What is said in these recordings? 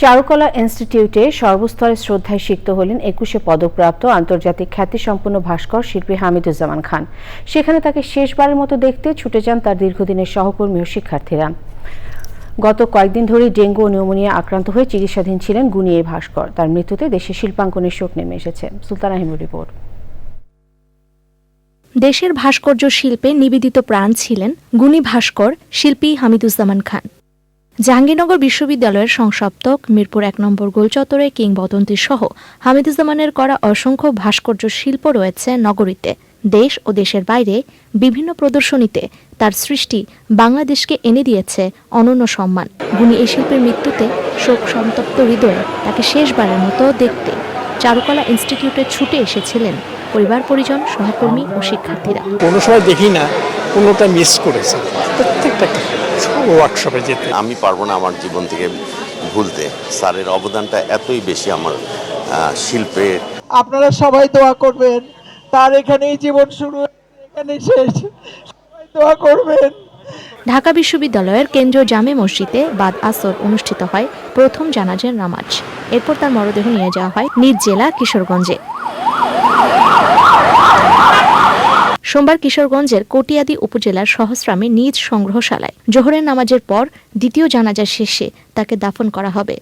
চারুকলা ইনস্টিটিউটে সর্বস্তরে শ্রদ্ধায় সিক্ত হলেন একুশে পদকপ্রাপ্ত আন্তর্জাতিক খ্যাতিসম্পন্ন ভাস্কর শিল্পী হামিদুজ্জামান খান। সেখানে তাকে শেষবারের মতো দেখতে ছুটে যান তার দীর্ঘদিনের সহকর্মী ও শিক্ষার্থীরা। গত কয়েকদিন ধরে ডেঙ্গু ও নিউমোনিয়া আক্রান্ত হয়ে চিকিৎসাধীন ছিলেন গুণী এই ভাস্কর। তার মৃত্যুতে দেশে শিল্পাঙ্কনের শোক নেমে এসেছে। সুলতান আহিমুর রিপোর্ট। দেশের ভাস্কর্য শিল্পে নিবেদিত প্রাণ ছিলেন গুণী ভাস্কর শিল্পী হামিদুজ্জামান খান। জাহাঙ্গীরনগর বিশ্ববিদ্যালয়ের সংসপ্তক, মিরপুর এক নম্বর গোলচত্বরে কিংবদন্তি সহ হামিদুজ্জামানের করা অসংখ্য ভাস্কর্য শিল্প রয়েছে নগরীতে। দেশ ও দেশের বাইরে বিভিন্ন প্রদর্শনীতে তার সৃষ্টি বাংলাদেশকে এনে দিয়েছে অনন্য সম্মান। গুণী এই শিল্পের মৃত্যুতে শোক, সন্তপ্ত হৃদয়ে তাকে শেষবারের মতো দেখতে। চারুকলা ইনস্টিটিউটে ছুটে এসেছিলেন পরিবার, পরিজন, সহকর্মী ও শিক্ষার্থীরা। কোনো সময় দেখি না, কোনোটা মিস করেছে। প্রত্যেকটা ওয়ার্কশপে যেতে। আমি পারব না আমার জীবন থেকে ভুলতে। স্যারের অবদানটা এতই বেশি আমার আহ, শিল্পে। আপনারা সবাই দোয়া করবেন। তার এখানেই জীবন শুরু এখানে শেষ। সবাই দোয়া করবেন। ঢাকা বিশ্ববিদ্যালয়ের কেন্দ্রীয় জামে মসজিদে বাদ আসর অনুষ্ঠিত হয় প্রথম জানাজের নামাজ। এরপর তার মরদেহ নিয়ে যাওয়া হয় নিজ জেলা কিশোরগঞ্জে। সোমবার কিশোরগঞ্জের কটিয়াদি উপজেলার সহস্রামে নিজ সংগ্রহশালায় জোহরের নামাজের পর দ্বিতীয় জানাজা শেষে তাকে দাফন করা হবে।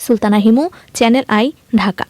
Sultana Himu, channel I, Dhaka.